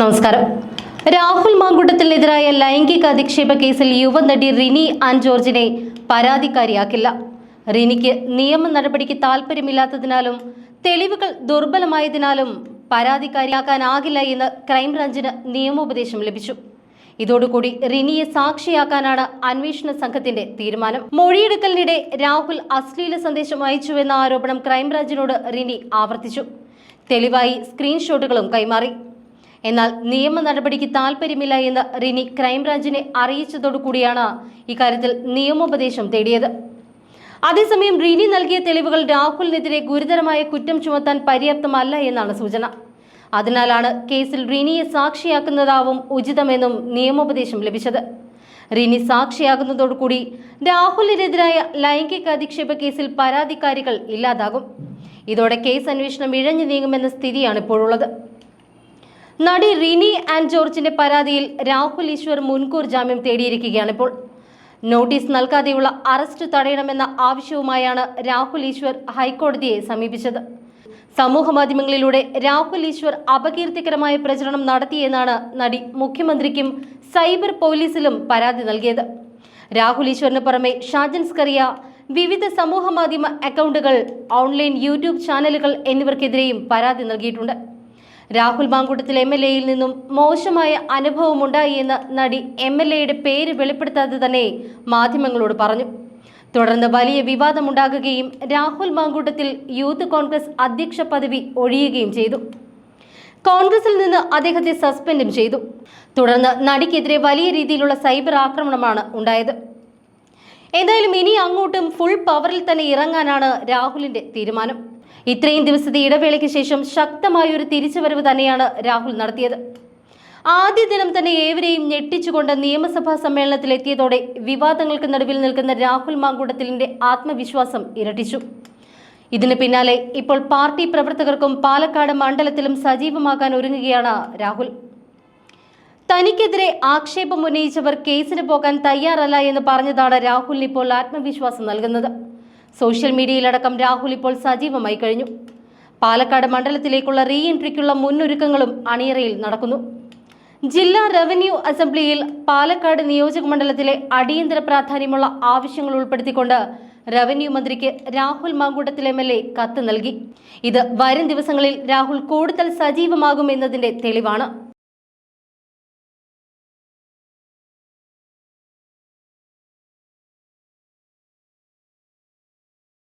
നമസ്കാരം. രാഹുൽ മാങ്കുട്ടത്തിനെതിരായ ലൈംഗിക അധിക്ഷേപ കേസിൽ യുവനടി റിനി ആൻ ജോർജിനെ പരാതിക്കാരിയാക്കില്ല. റിനിക്ക് നിയമ നടപടിക്ക് താല്പര്യമില്ലാത്തതിനാലും തെളിവുകൾ ദുർബലമായതിനാലും പരാതിക്കാരിയാക്കാനാകില്ല എന്ന് ക്രൈംബ്രാഞ്ചിന് നിയമോപദേശം ലഭിച്ചു. ഇതോടുകൂടി റിനിയെ സാക്ഷിയാക്കാനാണ് അന്വേഷണ സംഘത്തിന്റെ തീരുമാനം. മൊഴിയെടുക്കലിനിടെ രാഹുൽ അശ്ലീല സന്ദേശം അയച്ചുവെന്ന ആരോപണം ക്രൈംബ്രാഞ്ചിനോട് റിനി ആവർത്തിച്ചു. തെളിവായി സ്ക്രീൻഷോട്ടുകളും കൈമാറി. എന്നാൽ നിയമ നടപടിക്ക് താല്പര്യമില്ല എന്ന് റിനി ക്രൈംബ്രാഞ്ചിനെ അറിയിച്ചതോടുകൂടിയാണ് ഇക്കാര്യത്തിൽ നിയമോപദേശം തേടിയത്. അതേസമയം റിനി നൽകിയ തെളിവുകൾ രാഹുലിനെതിരെ ഗുരുതരമായ കുറ്റം ചുമത്താൻ പര്യാപ്തമല്ല എന്നാണ് സൂചന. അതിനാലാണ് കേസിൽ റിനിയെ സാക്ഷിയാക്കുന്നതാവും ഉചിതമെന്നും നിയമോപദേശം ലഭിച്ചത്. റിനി സാക്ഷിയാകുന്നതോടുകൂടി രാഹുലിനെതിരായ ലൈംഗിക അധിക്ഷേപ കേസിൽ പരാതിക്കാരികൾ ഇല്ലാതാകും. ഇതോടെ കേസ് അന്വേഷണം ഇഴഞ്ഞു നീങ്ങുമെന്ന സ്ഥിതിയാണ് ഇപ്പോഴുള്ളത്. നടി റിനി ആൻഡ് ജോർജിന്റെ പരാതിയിൽ രാഹുൽ ഈശ്വർ മുൻകൂർ ജാമ്യം തേടിയിരിക്കുകയാണ് ഇപ്പോൾ. നോട്ടീസ് നൽകാതെയുള്ള അറസ്റ്റ് തടയണമെന്ന ആവശ്യവുമായാണ് രാഹുൽ ഈശ്വർ ഹൈക്കോടതിയെ സമീപിച്ചത്. സമൂഹ മാധ്യമങ്ങളിലൂടെ രാഹുൽ ഈശ്വർ അപകീർത്തികരമായ പ്രചരണം നടത്തിയെന്നാണ് നടി മുഖ്യമന്ത്രിക്കും സൈബർ പോലീസിലും പരാതി നൽകിയത്. രാഹുൽ ഈശ്വറിന് പുറമെ ഷാജൻ സ്കറിയ വിവിധ സമൂഹ മാധ്യമ അക്കൗണ്ടുകൾ ഓൺലൈൻ യൂട്യൂബ് ചാനലുകൾ എന്നിവർക്കെതിരെയും പരാതി നൽകിയിട്ടുണ്ട്. രാഹുൽ മാങ്കൂട്ടത്തിൽ എം എൽ എയിൽ നിന്നും മോശമായ അനുഭവമുണ്ടായി എന്ന് നടി എം എൽ എയുടെ പേര് വെളിപ്പെടുത്താതെ തന്നെ മാധ്യമങ്ങളോട് പറഞ്ഞു. തുടർന്ന് വലിയ വിവാദമുണ്ടാകുകയും രാഹുൽ മാങ്കൂട്ടത്തിൽ യൂത്ത് കോൺഗ്രസ് അധ്യക്ഷ പദവി ഒഴിയുകയും ചെയ്തു. കോൺഗ്രസിൽ നിന്ന് അദ്ദേഹത്തെ സസ്പെൻഡും ചെയ്തു. തുടർന്ന് നടിക്കെതിരെ വലിയ രീതിയിലുള്ള സൈബർ ആക്രമണമാണ് ഉണ്ടായത്. എന്തായാലും ഇനി അങ്ങോട്ടും ഫുൾ പവറിൽ തന്നെ ഇറങ്ങാനാണ് രാഹുലിന്റെ തീരുമാനം. ഇത്രയും ദിവസത്തെ ഇടവേളയ്ക്ക് ശേഷം ശക്തമായ ഒരു തിരിച്ചുവരവ് തന്നെയാണ് രാഹുൽ നടത്തിയത്. ആദ്യ ദിനം തന്നെ ഏവരെയും ഞെട്ടിച്ചുകൊണ്ട് നിയമസഭാ സമ്മേളനത്തിൽ എത്തിയതോടെ വിവാദങ്ങൾക്ക് നടുവിൽ നിൽക്കുന്ന രാഹുൽ മാങ്കൂട്ടത്തിലിന്റെ ആത്മവിശ്വാസം ഇരട്ടിച്ചു. ഇതിന് പിന്നാലെ ഇപ്പോൾ പാർട്ടി പ്രവർത്തകർക്കും പാലക്കാട് മണ്ഡലത്തിലും സജീവമാകാൻ ഒരുങ്ങുകയാണ് രാഹുൽ. തനിക്കെതിരെ ആക്ഷേപം ഉന്നയിച്ചവർ കേസിന് പോകാൻ തയ്യാറല്ല എന്ന് പറഞ്ഞതാണ് രാഹുലിന് ഇപ്പോൾ ആത്മവിശ്വാസം നൽകുന്നത്. സോഷ്യൽ മീഡിയയിലടക്കം രാഹുൽ ഇപ്പോൾ സജീവമായി കഴിഞ്ഞു. പാലക്കാട് മണ്ഡലത്തിലേക്കുള്ള റീ എൻട്രിക്കുള്ള മുന്നൊരുക്കങ്ങളും അണിയറയിൽ നടക്കുന്നു. ജില്ലാ റവന്യൂ അസംബ്ലിയിൽ പാലക്കാട് നിയോജക മണ്ഡലത്തിലെ അടിയന്തര പ്രാധാന്യമുള്ള ആവശ്യങ്ങൾ ഉൾപ്പെടുത്തിക്കൊണ്ട് റവന്യൂ മന്ത്രിക്ക് Rahul Mamkootathil M L A കത്ത് നൽകി. ഇത് വരും ദിവസങ്ങളിൽ രാഹുൽ കൂടുതൽ സജീവമാകുമെന്നതിന്റെ തെളിവാണ്.